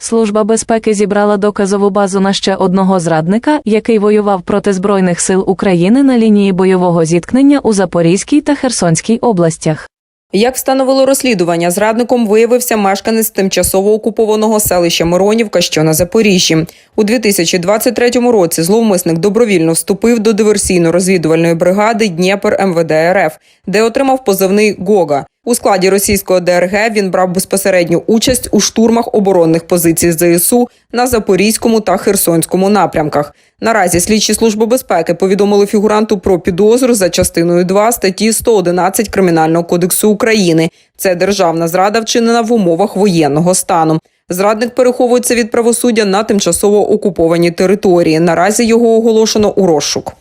Служба безпеки зібрала доказову базу на ще одного зрадника, який воював проти збройних сил України на лінії бойового зіткнення у Запорізькій та Херсонській областях. Як встановило розслідування, зрадником виявився мешканець тимчасово окупованого селища Миронівка, що на Запоріжжі. У 2023 році зловмисник добровільно вступив до диверсійно-розвідувальної бригади Дніпр МВД РФ, де отримав позивний Гога. У складі російського ДРГ він брав безпосередню участь у штурмах оборонних позицій ЗСУ на Запорізькому та Херсонському напрямках. Наразі слідчі служби безпеки повідомили фігуранту про підозру за частиною 2 статті 111 Кримінального кодексу України. Це державна зрада вчинена в умовах воєнного стану. Зрадник переховується від правосуддя на тимчасово окупованій території. Наразі його оголошено у розшук.